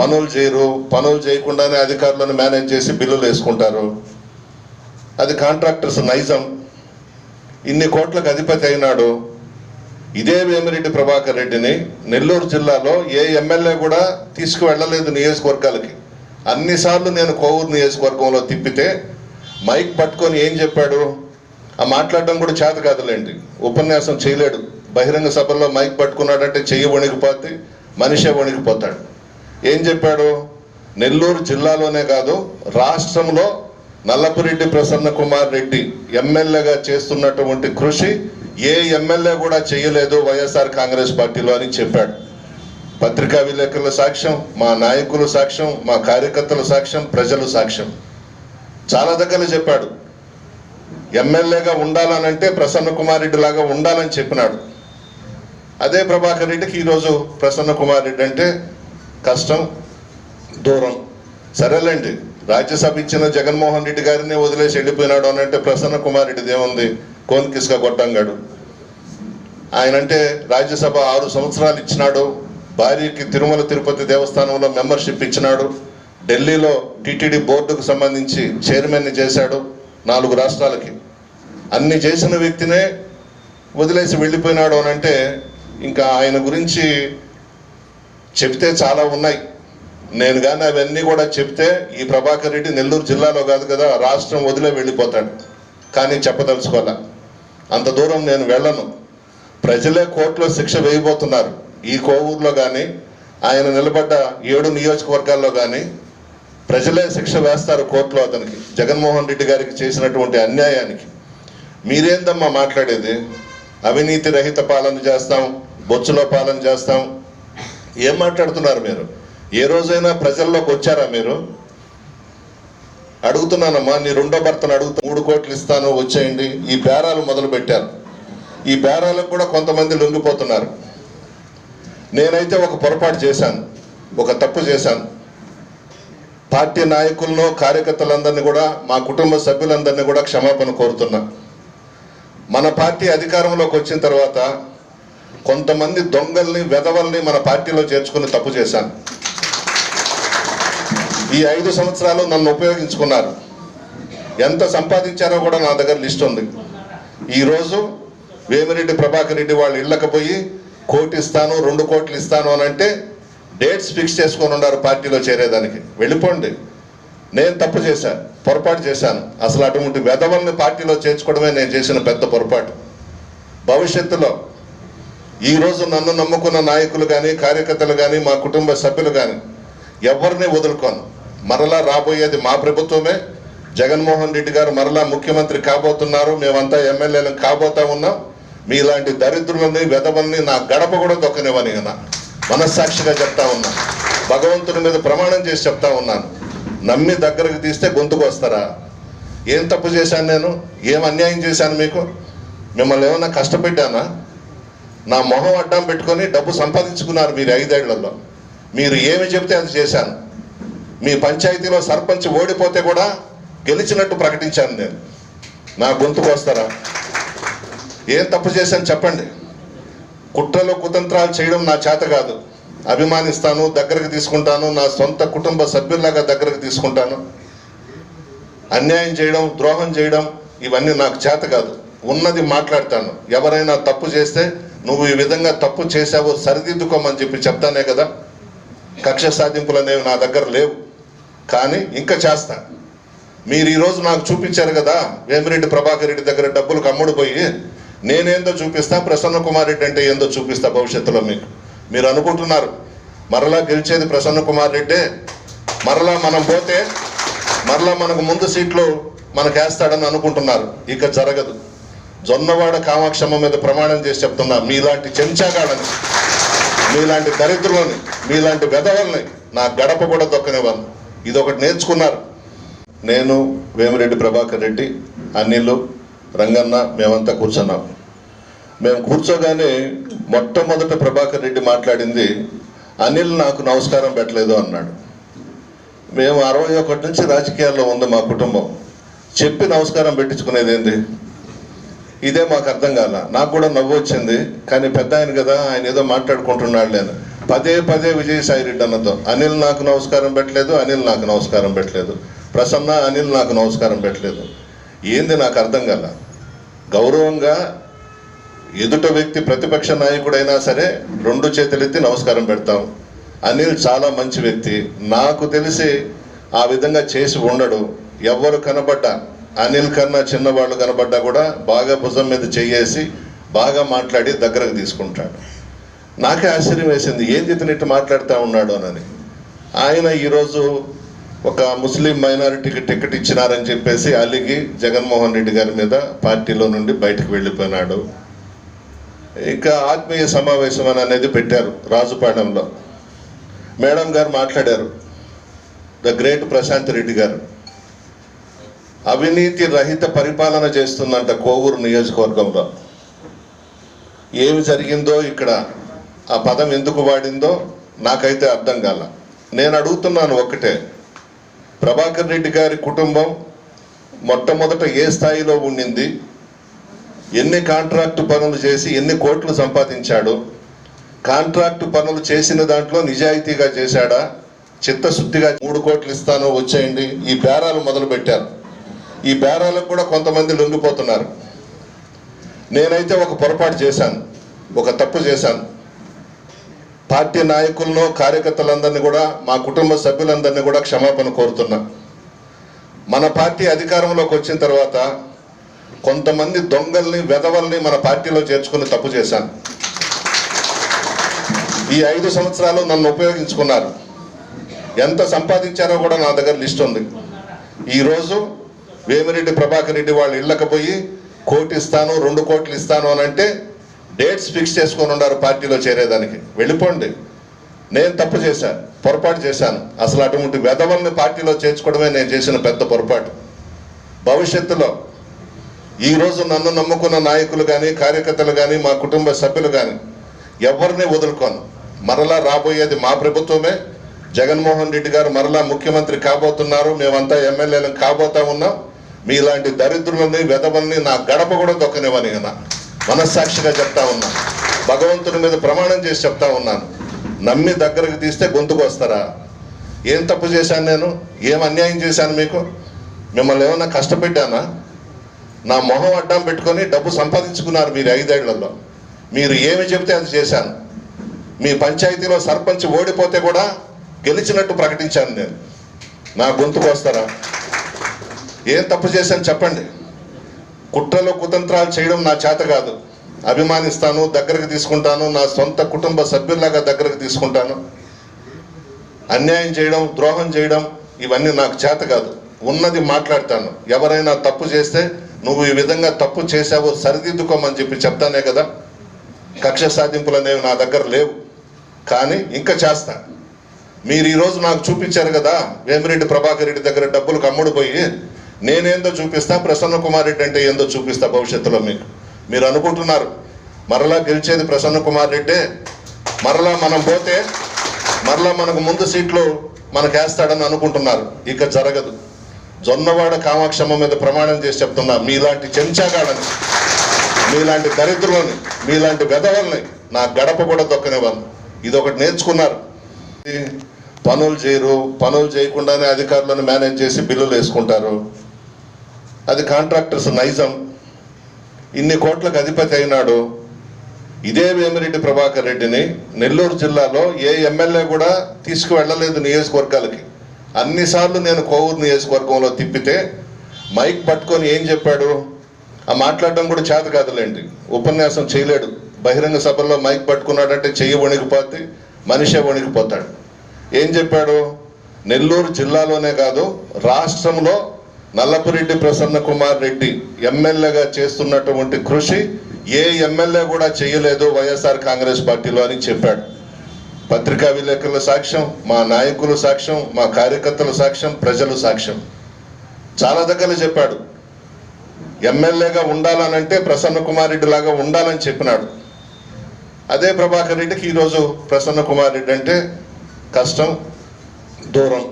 పనులు చేయరు పనులు చేయకుండానే అధికారులను మేనేజ్ చేసి బిల్లులు వేసుకుంటారు. అది కాంట్రాక్టర్స్ నైజం. ఇన్ని కోట్లకు అధిపతి అయినాడు. ఇదే వేమిరెడ్డి ప్రభాకర్ రెడ్డిని నెల్లూరు జిల్లాలో ఏ ఎమ్మెల్యే కూడా తీసుకువెళ్ళలేదు నియోజకవర్గాలకి. అన్నిసార్లు నేను కోవూరు నియోజకవర్గంలో తిప్పితే మైక్ పట్టుకొని ఏం చెప్పాడు? ఆ మాట్లాడడం కూడా చేత కాదులేండి. ఉపన్యాసం చేయలేడు. బహిరంగ సభల్లో మైక్ పట్టుకున్నాడంటే చెయ్యి వణికిపోతే మనిషే వణికిపోతాడు. ఏం చెప్పాడు? నెల్లూరు జిల్లాలోనే కాదు రాష్ట్రంలో నల్లపురెడ్డి ప్రసన్న కుమార్ రెడ్డి ఎమ్మెల్యేగా చేస్తున్నటువంటి కృషి ఏ ఎమ్మెల్యే కూడా చేయలేదు వైఎస్ఆర్ కాంగ్రెస్ పార్టీలో అని చెప్పాడు. పత్రికా విలేకరుల సాక్ష్యం మా నాయకుల సాక్ష్యం మా కార్యకర్తల సాక్ష్యం ప్రజల సాక్ష్యం. చాలా దగ్గర చెప్పాడు. ఎమ్మెల్యేగా ఉండాలనంటే ప్రసన్న కుమార్ రెడ్డి లాగా ఉండాలని చెప్పినాడు. అదే ప్రభాకర్ రెడ్డికి ఈరోజు ప్రసన్న కుమార్ రెడ్డి అంటే కష్టం దూరం. సరేలేండి. రాజ్యసభ ఇచ్చిన జగన్మోహన్ రెడ్డి గారిని వదిలేసి వెళ్ళిపోయినాడు అని అంటే ప్రసన్న కుమార్ రెడ్డిది ఏముంది కోన్కిస్క గొట్టంగాడు. ఆయన అంటే రాజ్యసభ ఆరు సంవత్సరాలు ఇచ్చినాడు. భార్యకి తిరుమల తిరుపతి దేవస్థానంలో మెంబర్షిప్ ఇచ్చినాడు. ఢిల్లీలో టీటీడీ బోర్డుకు సంబంధించి చైర్మన్ని చేశాడు నాలుగు రాష్ట్రాలకి. అన్ని చేసిన వ్యక్తినే వదిలేసి వెళ్ళిపోయినాడు అని అంటే ఇంకా ఆయన గురించి చెప్తే చాలా ఉన్నాయి. నేను కానీ అవన్నీ కూడా చెప్తే ఈ ప్రభాకర్ రెడ్డి నెల్లూరు జిల్లాలో కాదు కదా రాష్ట్రం వదిలే వెళ్ళిపోతాడు. కానీ చెప్పదలుచుకోలే అంత దూరం నేను వెళ్ళను. ప్రజలే కోర్టులో శిక్ష వేయబోతున్నారు. ఈ కోవూరులో కానీ ఆయన నిలబడ్డ ఏడు నియోజకవర్గాల్లో కానీ ప్రజలే శిక్ష వేస్తారు కోర్టులో అతనికి. జగన్మోహన్ రెడ్డి గారికి చేసినటువంటి అన్యాయానికి. మీరేందమ్మా మాట్లాడేది? అవినీతి రహిత పాలన చేస్తాం బొచ్చులో పాలన చేస్తాం ఏం మాట్లాడుతున్నారు మీరు? ఏ రోజైనా ప్రజల్లోకి వచ్చారా మీరు? అడుగుతున్నానమ్మా నీ రెండో భర్తను అడుగుతా మూడు కోట్లు ఇస్తాను వచ్చేయండి. ఈ బేరాలు మొదలు పెట్టారు ఈ బేరాలకు కూడా కొంతమంది లొంగిపోతున్నారు. నేనైతే ఒక పొరపాటు చేశాను ఒక తప్పు చేశాను. పార్టీ నాయకులను కార్యకర్తలందరినీ కూడా మా కుటుంబ సభ్యులందరినీ కూడా క్షమాపణ కోరుతున్నా. మన పార్టీ అధికారంలోకి వచ్చిన తర్వాత కొంతమంది దొంగల్ని వెధవల్ని మన పార్టీలో చేర్చుకుని తప్పు చేశాను. ఈ ఐదు సంవత్సరాలు నన్ను ఉపయోగించుకున్నారు. ఎంత సంపాదించారో కూడా నా దగ్గర లిస్ట్ ఉంది. ఈరోజు వేమిరెడ్డి ప్రభాకర్ రెడ్డి వాళ్ళు ఇళ్ళకి పోయి కోటి ఇస్తాను రెండు కోట్లు ఇస్తాను అని అంటే డేట్స్ ఫిక్స్ చేసుకొని ఉన్నారు పార్టీలో చేరేదానికి. వెళ్ళిపోండి. నేను తప్పు చేశాను పొరపాటు చేశాను. అసలు అటువంటి వెధవల్ని పార్టీలో చేర్చుకోవడమే నేను చేసిన పెద్ద పొరపాటు. భవిష్యత్తులో ఈరోజు నన్ను నమ్ముకున్న నాయకులు కానీ కార్యకర్తలు కానీ మా కుటుంబ సభ్యులు కానీ ఎవరిని వదులుకోను. మరలా రాబోయేది మా ప్రభుత్వమే. జగన్మోహన్ రెడ్డి గారు మరలా ముఖ్యమంత్రి కాబోతున్నారు. మేమంతా ఎమ్మెల్యేలను కాబోతా ఉన్నాం. మీలాంటి దరిద్రులని వెధవల్ని నా గడప కూడా దొక్కనివ్వని కదా మనస్సాక్షిగా చెప్తా ఉన్నా. భగవంతుని మీద ప్రమాణం చేసి చెప్తా ఉన్నాను. నమ్మి దగ్గరకు తీస్తే గొంతుకు వస్తారా? ఏం తప్పు చేశాను నేను? ఏం అన్యాయం చేశాను మీకు? మిమ్మల్ని ఏమన్నా కష్టపెట్టానా? నా మొహం అడ్డం పెట్టుకొని డబ్బు సంపాదించుకున్నారు మీరు ఐదేళ్ళలో. మీరు ఏమి చెప్తే అది చేశాను. మీ పంచాయతీలో సర్పంచ్ ఓడిపోతే కూడా గెలిచినట్టు ప్రకటించాను నేను. నా గొంతుకు వస్తారా ఏం తప్పు చేశాను చెప్పండి. కుట్రలో కుతంత్రాలు చేయడం నా చేత కాదు. అభిమానిస్తాను దగ్గరకు తీసుకుంటాను నా సొంత కుటుంబ సభ్యుల్లాగా దగ్గరకు తీసుకుంటాను. అన్యాయం చేయడం ద్రోహం చేయడం ఇవన్నీ నాకు చేత కాదు. ఉన్నది మాట్లాడతాను. ఎవరైనా తప్పు చేస్తే నువ్వు ఈ విధంగా తప్పు చేసావో సరిదిద్దుకోమని చెప్పి చెప్తానే కదా. కక్ష సాధింపులు అనేవి నా దగ్గర లేవు. కానీ ఇంకా చేస్తా. మీరు ఈరోజు నాకు చూపించారు కదా వేమిరెడ్డి ప్రభాకర్ రెడ్డి దగ్గర డబ్బులు కమ్ముడు పోయి నేనేందో చూపిస్తా ప్రసన్న కుమార్ రెడ్డి అంటే ఏందో చూపిస్తా భవిష్యత్తులో మీకు. మీరు అనుకుంటున్నారు మరలా గెలిచేది ప్రసన్న కుమార్ రెడ్డే. మరలా మనం పోతే మరలా మనకు ముందు సీట్లు మనకేస్తాడని అనుకుంటున్నారు. ఇక జరగదు. జొన్నవాడ కామాక్షమ్మ మీద ప్రమాణం చేసి చెప్తున్నా మీలాంటి చెంచాగాడని మీలాంటి దరిద్రులని మీలాంటి వెధవల్ని నా గడప కూడా దొక్కనివ్వను ఇది ఒకటి నేర్చుకున్నారు. నేను వేమిరెడ్డి ప్రభాకర్ రెడ్డి అనిల్ రంగన్న మేమంతా కూర్చున్నాం. మేము కూర్చోగానే మొట్టమొదట ప్రభాకర్ రెడ్డి మాట్లాడింది అనిల్ నాకు నమస్కారం పెట్టలేదు అన్నాడు. మేము అరవై ఒకటి నుంచి రాజకీయాల్లో ఉంది మా కుటుంబం. చెప్పి నమస్కారం పెట్టించుకునేది ఏంది? ఇదే మాకు అర్థం కాల. నాకు కూడా నవ్వు వచ్చింది. కానీ పెద్ద ఆయన కదా ఆయన ఏదో మాట్లాడుకుంటున్నాడు నేను పదే పదే విజయసాయి రెడ్డి అన్నతో అనిల్ నాకు నమస్కారం పెట్టలేదు అనిల్ నాకు నమస్కారం పెట్టలేదు. ప్రసన్న అనిల్ నాకు నమస్కారం పెట్టలేదు. ఏంది నాకు అర్థం కాల. గౌరవంగా ఎదుట వ్యక్తి ప్రతిపక్ష నాయకుడైనా సరే రెండు చేతులెత్తి నమస్కారం పెడతాం. అనిల్ చాలా మంచి వ్యక్తి. నాకు తెలిసి ఆ విధంగా చేసి ఉండడు. ఎవరు కనబడ్డా. అనిల్ కన్నా చిన్నవాళ్ళు కనబడ్డా కూడా బాగా భుజం మీద చెయ్యేసి బాగా మాట్లాడి దగ్గరకు తీసుకుంటాడు. నాకే ఆశ్చర్యం వేసింది ఏంది ఇతను ఇటు మాట్లాడుతూ ఉన్నాడు? అని ఆయన ఈరోజు ఒక ముస్లిం మైనారిటీకి టికెట్ ఇచ్చినారని చెప్పేసి అలిగి జగన్మోహన్ రెడ్డి గారి మీద పార్టీలో నుండి బయటకు వెళ్ళిపోయినాడు. ఇంకా ఆత్మీయ సమావేశం అని అనేది పెట్టారు రాజుపాలెంలో మేడం గారు మాట్లాడారు ద గ్రేట్ ప్రశాంత్ రెడ్డి గారు అవినీతి రహిత పరిపాలన చేస్తుందంట కోవూరు నియోజకవర్గంలో. ఏమి జరిగిందో ఇక్కడ ఆ పదం ఎందుకు వాడిందో నాకైతే అర్థం కాల. నేను అడుగుతున్నాను ఒక్కటే. ప్రభాకర్ రెడ్డి గారి కుటుంబం మొట్టమొదట ఏ స్థాయిలో ఉండింది? ఎన్ని కాంట్రాక్టు పనులు చేసి ఎన్ని కోట్లు సంపాదించాడు? కాంట్రాక్టు పనులు చేసిన దాంట్లో నిజాయితీగా చేశాడా? చిత్తశుద్ధిగా మూడు కోట్లు ఇస్తాను వచ్చేయండి. ఈ బేరాలు మొదలు పెట్టారు ఈ బేరాలకు కూడా కొంతమంది లొంగిపోతున్నారు. నేనైతే ఒక పొరపాటు చేశాను ఒక తప్పు చేశాను. పార్టీ నాయకులను కార్యకర్తలందరినీ కూడా మా కుటుంబ సభ్యులందరినీ కూడా క్షమాపణ కోరుతున్నా. మన పార్టీ అధికారంలోకి వచ్చిన తర్వాత కొంతమంది దొంగల్ని వెధవల్ని మన పార్టీలో చేర్చుకుని తప్పు చేశాను. ఈ ఐదు సంవత్సరాలు నన్ను ఉపయోగించుకున్నారు. ఎంత సంపాదించారో కూడా నా దగ్గర లిస్ట్ ఉంది. ఈరోజు వేమిరెడ్డి ప్రభాకర్ రెడ్డి వాళ్ళు ఇళ్ళకపోయి కోటి ఇస్తాను రెండు కోట్లు ఇస్తాను అని అంటే డేట్స్ ఫిక్స్ చేసుకొని ఉన్నారు పార్టీలో చేరేదానికి. వెళ్ళిపోండి. నేను తప్పు చేశాను పొరపాటు చేశాను. అసలు అటువంటి వెధవల్ని పార్టీలో చేర్చుకోవడమే నేను చేసిన పెద్ద పొరపాటు. భవిష్యత్తులో ఈరోజు నన్ను నమ్ముకున్న నాయకులు కానీ కార్యకర్తలు కానీ మా కుటుంబ సభ్యులు కానీ ఎవరిని వదులుకోను. మరలా రాబోయేది మా ప్రభుత్వమే. జగన్మోహన్ రెడ్డి గారు మరలా ముఖ్యమంత్రి కాబోతున్నారు. మేమంతా ఎమ్మెల్యేలను కాబోతా ఉన్నాం. మీలాంటి దరిద్రులని వెధవల్ని నా గడప కూడా దొక్కనివ్వని కదా మనస్సాక్షిగా చెప్తా ఉన్నా. భగవంతుని మీద ప్రమాణం చేసి చెప్తా ఉన్నాను. నమ్మి దగ్గరకు తీస్తే గొంతుకు వస్తారా? ఏం తప్పు చేశాను నేను? ఏం అన్యాయం చేశాను మీకు? మిమ్మల్ని ఏమైనా కష్టపెట్టానా? నా మొహం అడ్డం పెట్టుకొని డబ్బు సంపాదించుకున్నారు మీరు ఐదేళ్ళలో. మీరు ఏమి చెబితే అది చేశాను. మీ పంచాయతీలో సర్పంచ్ ఓడిపోతే కూడా గెలిచినట్టు ప్రకటించాను నేను. నా గొంతుకు వస్తారా? ఏం తప్పు చేశాను చెప్పండి. కుట్రలు కుతంత్రాలు చేయడం నా చేత కాదు. అభిమానిస్తాను దగ్గరకు తీసుకుంటాను నా సొంత కుటుంబ సభ్యుల్లాగా దగ్గరకు తీసుకుంటాను. అన్యాయం చేయడం ద్రోహం చేయడం ఇవన్నీ నాకు చేత కాదు. ఉన్నది మాట్లాడతాను. ఎవరైనా తప్పు చేస్తే నువ్వు ఈ విధంగా తప్పు చేశావు సరిదిద్దుకోమని చెప్పి చెప్తానే కదా. కక్ష సాధింపులు అనేవి నా దగ్గర లేవు. కానీ ఇంకా చేస్తా. మీరు ఈరోజు నాకు చూపించారు కదా వేమిరెడ్డి ప్రభాకర్ రెడ్డి దగ్గర డబ్బులు కమ్ముడు పోయి నేనేందో చూపిస్తా ప్రసన్న కుమార్ రెడ్డి అంటే ఏందో చూపిస్తా భవిష్యత్తులో మీకు. మీరు అనుకుంటున్నారు మరలా గెలిచేది ప్రసన్న కుమార్ రెడ్డే. మరలా మనం పోతే మరలా మనకు ముందు సీట్లు మనకేస్తాడని అనుకుంటున్నారు. ఇక జరగదు. జొన్నవాడ కామాక్షమ్మ మీద ప్రమాణం చేసి చెప్తున్నా మీలాంటి చెంచాగాడని మీలాంటి దరిద్రులని మీలాంటి వెధవల్ని నా గడప కూడా దొక్కనివ్వను. ఇది ఒకటి నేర్చుకున్నారు. పనులు చేయరు పనులు చేయకుండానే అధికారులను మేనేజ్ చేసి బిల్లులు వేసుకుంటారు. అది కాంట్రాక్టర్స్ నైజం. ఇన్ని కోట్లకు అధిపతి అయినాడు. ఇదే వేమిరెడ్డి ప్రభాకర్ రెడ్డిని నెల్లూరు జిల్లాలో ఏ ఎమ్మెల్యే కూడా తీసుకువెళ్ళలేదు నియోజకవర్గాలకి. అన్నిసార్లు నేను కోవూరు నియోజకవర్గంలో తిప్పితే మైక్ పట్టుకొని ఏం చెప్పాడు? ఆ మాట్లాడడం కూడా చేత కాదులేండి. ఉపన్యాసం చేయలేడు. బహిరంగ సభల్లో మైక్ పట్టుకున్నాడంటే చెయ్యి వణికిపోతే మనిషే వణికిపోతాడు. ఏం చెప్పాడు? నెల్లూరు జిల్లాలోనే కాదు రాష్ట్రంలో నల్లపురెడ్డి ప్రసన్న కుమార్ రెడ్డి ఎమ్మెల్యేగా చేస్తున్నటువంటి కృషి ఏ ఎమ్మెల్యే కూడా చేయలేదు వైఎస్ఆర్ కాంగ్రెస్ పార్టీలో అని చెప్పాడు. పత్రికా విలేకరుల సాక్ష్యం మా నాయకుల సాక్ష్యం మా కార్యకర్తల సాక్ష్యం ప్రజల సాక్ష్యం. చాలా దగ్గర చెప్పాడు. ఎమ్మెల్యేగా ఉండాలనంటే ప్రసన్న కుమార్ రెడ్డి లాగా ఉండాలని చెప్పినాడు. అదే ప్రభాకర్ రెడ్డికి ఈరోజు ప్రసన్న కుమార్ రెడ్డి అంటే కష్టం దూరం.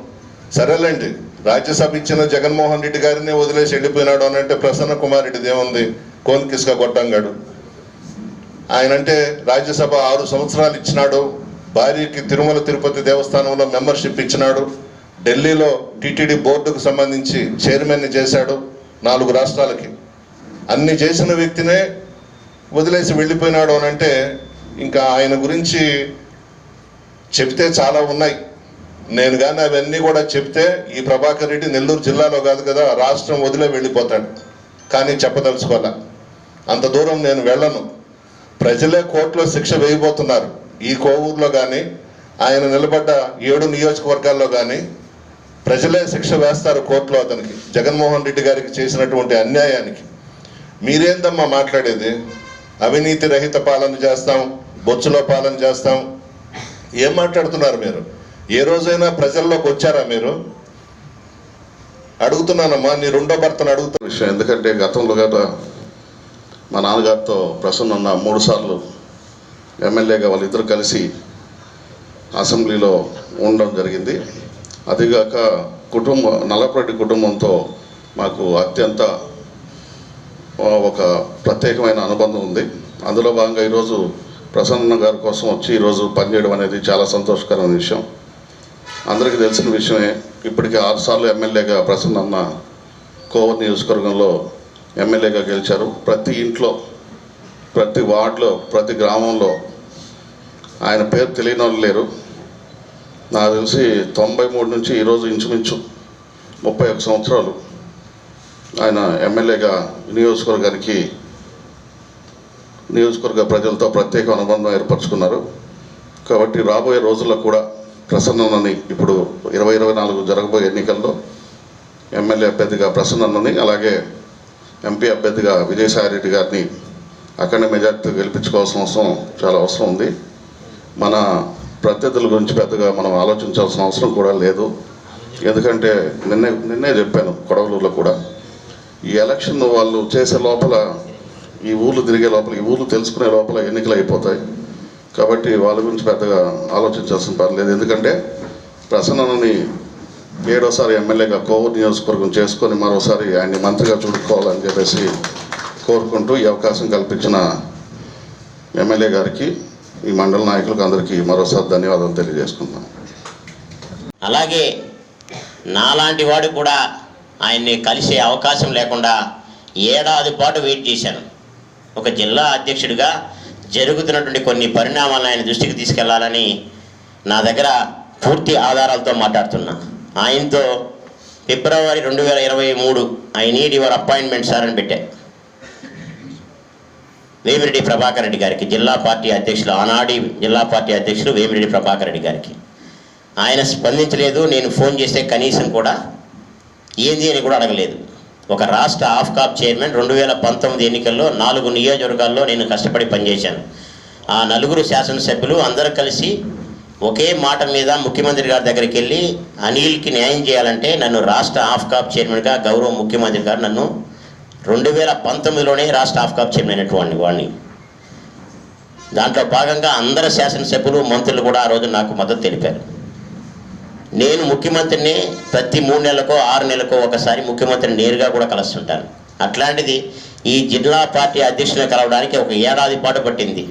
సరేలేండి. రాజ్యసభ ఇచ్చిన జగన్మోహన్ రెడ్డి గారిని వదిలేసి వెళ్ళిపోయినాడు అని అంటే ప్రసన్న కుమార్ రెడ్డిది ఏముంది కోన్కిస్గా కొట్టంగాడు ఆయన అంటే రాజ్యసభ ఆరు సంవత్సరాలు ఇచ్చినాడు. భార్యకి తిరుమల తిరుపతి దేవస్థానంలో మెంబర్షిప్ ఇచ్చినాడు. ఢిల్లీలో టీటీడీ బోర్డుకు సంబంధించి చైర్మన్ని చేశాడు నాలుగు రాష్ట్రాలకి. అన్ని చేసిన వ్యక్తినే వదిలేసి వెళ్ళిపోయినాడు అని అంటే ఇంకా ఆయన గురించి చెప్తే చాలా ఉన్నాయి. నేను కానీ అవన్నీ కూడా చెప్తే ఈ ప్రభాకర్ రెడ్డి నెల్లూరు జిల్లాలో కాదు కదా రాష్ట్రం వదిలే వెళ్ళిపోతాడు. కానీ చెప్పదలుచుకోలే అంత దూరం నేను వెళ్ళను. ప్రజలే కోర్టులో శిక్ష వేయబోతున్నారు. ఈ కోవూరులో కానీ ఆయన నిలబడ్డ ఏడు నియోజకవర్గాల్లో కానీ ప్రజలే శిక్ష వేస్తారు కోర్టులో అతనికి. జగన్మోహన్ రెడ్డి గారికి చేసినటువంటి అన్యాయానికి. మీరేందమ్మా మాట్లాడేది? అవినీతి రహిత పాలన చేస్తాం బొచ్చులో పాలన చేస్తాం. ఏం మాట్లాడుతున్నారు మీరు? ఏ రోజైనా ప్రజల్లోకి వచ్చారా మీరు? అడుగుతున్నానమ్మా నీ రెండో భర్తను అడుగుతున్న. విషయం ఎందుకంటే గతంలో గత మా నాన్నగారితో ప్రసన్న ఉన్న మూడు సార్లు ఎమ్మెల్యేగా వాళ్ళిద్దరు కలిసి అసెంబ్లీలో ఉండడం జరిగింది. అదిగాక కుటుంబ నల్లపరెడ్డి కుటుంబంతో మాకు అత్యంత ఒక ప్రత్యేకమైన అనుబంధం ఉంది. అందులో భాగంగా ఈరోజు ప్రసన్న గారి కోసం వచ్చి ఈరోజు పనిచేయడం అనేది చాలా సంతోషకరమైన విషయం. అందరికీ తెలిసిన విషయమే ఇప్పటికే ఆరు సార్లు ఎమ్మెల్యేగా ప్రసన్న అన్న కోవూరు నియోజకవర్గంలో ఎమ్మెల్యేగా గెలిచారు. ప్రతి ఇంట్లో ప్రతి వార్డులో ప్రతి గ్రామంలో ఆయన పేరు తెలియని వాళ్ళు లేరు. నాకు తెలిసి తొంభై మూడు నుంచి ఈరోజు ఇంచుమించు ముప్పై ఒక సంవత్సరాలు ఆయన ఎమ్మెల్యేగా నియోజకవర్గానికి నియోజకవర్గ ప్రజలతో ప్రత్యేక అనుబంధం ఏర్పరచుకున్నారు. కాబట్టి రాబోయే రోజుల్లో కూడా ప్రసన్నని ఇప్పుడు ఇరవై ఇరవై నాలుగు జరగబోయే ఎన్నికల్లో ఎమ్మెల్యే అభ్యర్థిగా ప్రసన్నని అలాగే ఎంపీ అభ్యర్థిగా విజయసాయిరెడ్డి గారిని అఖండ మెజార్టీతో గెలిపించుకోవాల్సిన అవసరం చాలా అవసరం ఉంది. మన ప్రత్యర్థుల గురించి పెద్దగా మనం ఆలోచించాల్సిన అవసరం కూడా లేదు. ఎందుకంటే నిన్నే నిన్నే చెప్పాను కొడవలూరులో కూడా ఈ ఎలక్షన్ వాళ్ళు చేసే లోపల ఈ ఊర్లు తిరిగే లోపల ఈ ఊర్లు తెలుసుకునే లోపల ఎన్నికలు అయిపోతాయి. కాబట్టి వాళ్ళ గురించి పెద్దగా ఆలోచించాల్సిన పర్లేదు ఎందుకంటే ప్రసన్నని ఏడోసారి ఎమ్మెల్యేగా కోవూరు నియోజకవర్గం చేసుకొని మరోసారి ఆయన్ని మంత్రిగా చూడుకోవాలని చెప్పేసి కోరుకుంటూ ఈ అవకాశం కల్పించిన ఎమ్మెల్యే గారికి ఈ మండల నాయకులకు అందరికీ మరోసారి ధన్యవాదాలు తెలియజేసుకుందాం అలాగే నాలాంటి వాడు కూడా ఆయన్ని కలిసే అవకాశం లేకుండా ఏడాది పాటు వెయిట్ చేశాను. ఒక జిల్లా అధ్యక్షుడిగా జరుగుతున్నటువంటి కొన్ని పరిణామాలను ఆయన దృష్టికి తీసుకెళ్ళాలని నా దగ్గర పూర్తి ఆధారాలతో మాట్లాడుతున్నా. ఆయనతో ఫిబ్రవరి రెండు వేల ఇరవై మూడు I need your appointment sir అని పెట్టా. వేమిరెడ్డి ప్రభాకర్ రెడ్డి గారికి జిల్లా పార్టీ అధ్యక్షులు ఆనాడి జిల్లా పార్టీ అధ్యక్షులు వేమిరెడ్డి ప్రభాకర్ రెడ్డి గారికి. ఆయన స్పందించలేదు నేను ఫోన్ చేస్తే కనీసం కూడా ఏంది అని కూడా అడగలేదు. ఒక రాష్ట్ర ఆఫ్కాప్ చైర్మన్ రెండు వేల పంతొమ్మిది ఎన్నికల్లో నాలుగు నియోజకవర్గాల్లో నేను కష్టపడి పనిచేశాను. ఆ నలుగురు శాసనసభ్యులు అందరూ కలిసి ఒకే మాట మీద ముఖ్యమంత్రి గారి దగ్గరికి వెళ్ళి అనిల్కి న్యాయం చేయాలంటే నన్ను రాష్ట్ర ఆఫ్కాప్ చైర్మన్గా గౌరవ ముఖ్యమంత్రి గారు నన్ను రెండు వేల పంతొమ్మిదిలోనే రాష్ట్ర ఆఫ్కాప్ చైర్మన్ అయినటువంటి వాడిని. దాంట్లో భాగంగా అందరు శాసనసభ్యులు మంత్రులు కూడా ఆ రోజు నాకు మద్దతు తెలిపారు. నేను ముఖ్యమంత్రిని ప్రతి మూడు నెలలకో ఆరు నెలలకో ఒకసారి ముఖ్యమంత్రిని నేరుగా కూడా కలుస్తుంటాను. అట్లాంటిది ఈ జిల్లా పార్టీ అధ్యక్షుని కలవడానికి ఒక ఏడాది పాటు పట్టింది.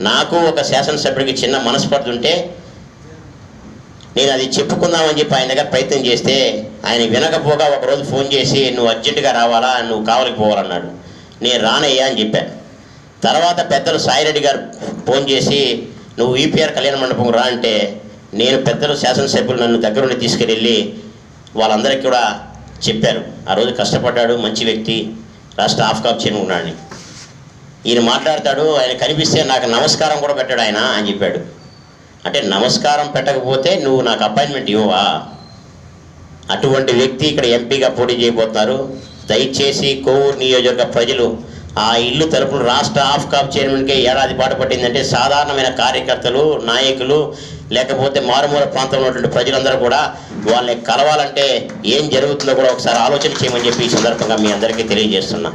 నాకు ఒక శాసనసభ్యుడికి చిన్న మనస్పర్ధ ఉంటే నేను అది చెప్పుకుందామని చెప్పి ఆయన దగ్గర ప్రయత్నం చేస్తే ఆయన వినకపోగా ఒకరోజు ఫోన్ చేసి నువ్వు అర్జెంటుగా రావాలా? నువ్వు కావలికి పోవాలన్నాడు. నేను రానయ్యా అని చెప్పాను తర్వాత పెద్దలు సాయిరెడ్డి గారు ఫోన్ చేసి నువ్వు ఈపీఆర్ కళ్యాణ మండపం రా అంటే నేను పెద్దలు శాసనసభ్యులు నన్ను దగ్గరుండి తీసుకెళ్ళి వాళ్ళందరికీ కూడా చెప్పారు. ఆ రోజు కష్టపడ్డాడు మంచి వ్యక్తి రాష్ట్ర ఆఫ్కాప్ చేయనుకున్నాడని ఈయన మాట్లాడతాడు ఆయన కనిపిస్తే నాకు నమస్కారం కూడా పెట్టాడు ఆయన అని చెప్పాడు. అంటే నమస్కారం పెట్టకపోతే నువ్వు నాకు అపాయింట్మెంట్ ఇవ్వవా? అటువంటి వ్యక్తి ఇక్కడ ఎంపీగా పోటీ చేయబోతున్నారు. దయచేసి కోవూరు నియోజకవర్గ ప్రజలు ఆ ఇల్లు తలుపులు రాష్ట్ర ఆఫ్ కాఫ్ చైర్మన్కే ఏడాది పాటు పట్టిందంటే సాధారణమైన కార్యకర్తలు నాయకులు లేకపోతే మారుమూల ప్రాంతంలో ఉన్నటువంటి ప్రజలందరూ కూడా వాళ్ళని కలవాలంటే ఏం జరుగుతుందో కూడా ఒకసారి ఆలోచన చేయమని చెప్పి ఈ సందర్భంగా మీ అందరికీ తెలియజేస్తున్నా.